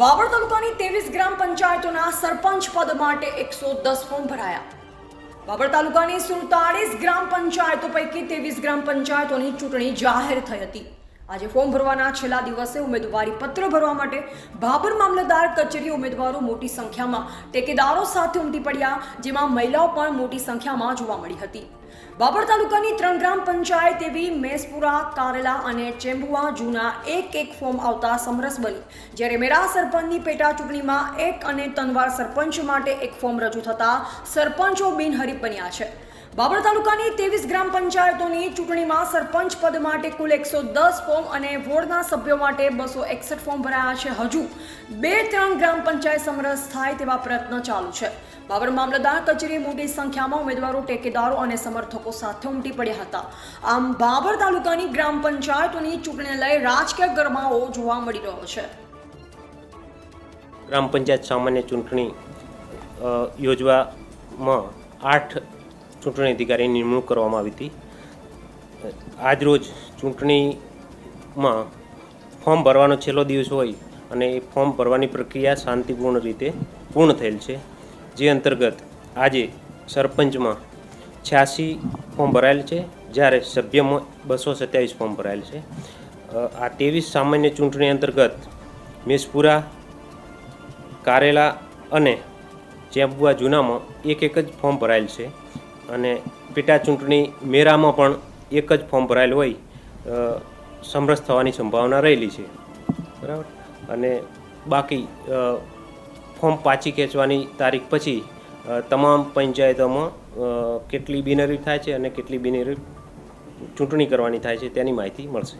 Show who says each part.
Speaker 1: બાબર તાલુકાની ત્રેવીસ ગ્રામ પંચાયતોના સરપંચ પદ માટે એકસો દસ ફોર્મ ભરાયા. બાબર તાલુકાની સુડતાળીસ ગ્રામ પંચાયતો પૈકી ત્રેવીસ ગ્રામ પંચાયતોની ચૂંટણી જાહેર થઈ હતી. આજે ફોર્મ ભરવાના છેલ્લા દિવસે ઉમેદવારી પત્ર ભરવા માટે ભાભર મામલતદાર કચેરી ઉમેદવારો મોટી સંખ્યામાં ટેકેદારો સાથે ઉમટી પડ્યા, જેમાં મહિલાઓ પણ મોટી સંખ્યામાં જોવા મળી હતી. બાબર તાલુકાની ત્રણ ગ્રામ પંચાયત એવી મેસપુરા, કારેલા અને ચેમ્બુઆ જૂના એક એક ફોર્મ આવતા સમરસ બની, જ્યારે મેરા સરપંચની પેટા ચૂંટણીમાં એક અને તનવાર સરપંચ માટે એક ફોર્મ રજૂ થતા સરપંચો બિનહરીફ બન્યા છે. બાબર તાલુકાની ત્રેવીસ ગ્રામ પંચાયતોની ચૂંટણીમાં સરપંચ પદ માટે કુલ એકસો દસ ફોર્મ અને વોર્ડના સભ્યો માટે બસો એકસઠ ફોર્મ ભરાયા છે. હજુ બે ત્રણ ગ્રામ પંચાયત સમરસ થાય તેવા પ્રયત્ન ચાલુ છે. બાબર મામલતદાર કચેરી મોટી સંખ્યામાં ઉમેદવારો, ટેકેદારો અને સમર્થકો સાથે ઉમટી પડ્યા હતા. આમ બાબર તાલુકાની ગ્રામ પંચાયતોની ચૂંટણીને લઈ રાજકીય ગરમાવો જોવા મળી રહ્યો છે.
Speaker 2: ગ્રામ પંચાયત સામાન્ય ચૂંટણી યોજવામાં આઠ ચૂંટણી અધિકારીની નિમણૂક કરવામાં આવી હતી. આજરોજ ચૂંટણીમાં ફોર્મ ભરવાનો છેલ્લો દિવસ હોય અને એ ફોર્મ ભરવાની પ્રક્રિયા શાંતિપૂર્ણ રીતે પૂર્ણ થયેલ છે. જે અંતર્ગત આજે સરપંચમાં છ્યાસી ફોર્મ ભરાયેલ છે, જ્યારે સભ્યમાં બસો સત્યાવીસ ફોર્મ ભરાયેલ છે. આ ત્રેવીસ સામાન્ય ચૂંટણી અંતર્ગત મેસપુરા, કારેલા અને ચેમ્બુઆ જૂનામાં એક એક જ ફોર્મ ભરાયેલ છે. અને પેટા ચૂંટણી મેરામાં પણ એક જ ફોર્મ ભરાયેલ હોય સમરસ થવાની સંભાવના રહેલી છે. બરાબર. અને બાકી ફોર્મ પાછી ખેંચવાની તારીખ પછી તમામ પંચાયતોમાં કેટલી બિનહરીફ થાય છે અને કેટલી બિનહરીફ ચૂંટણી કરવાની થાય છે તેની માહિતી મળશે.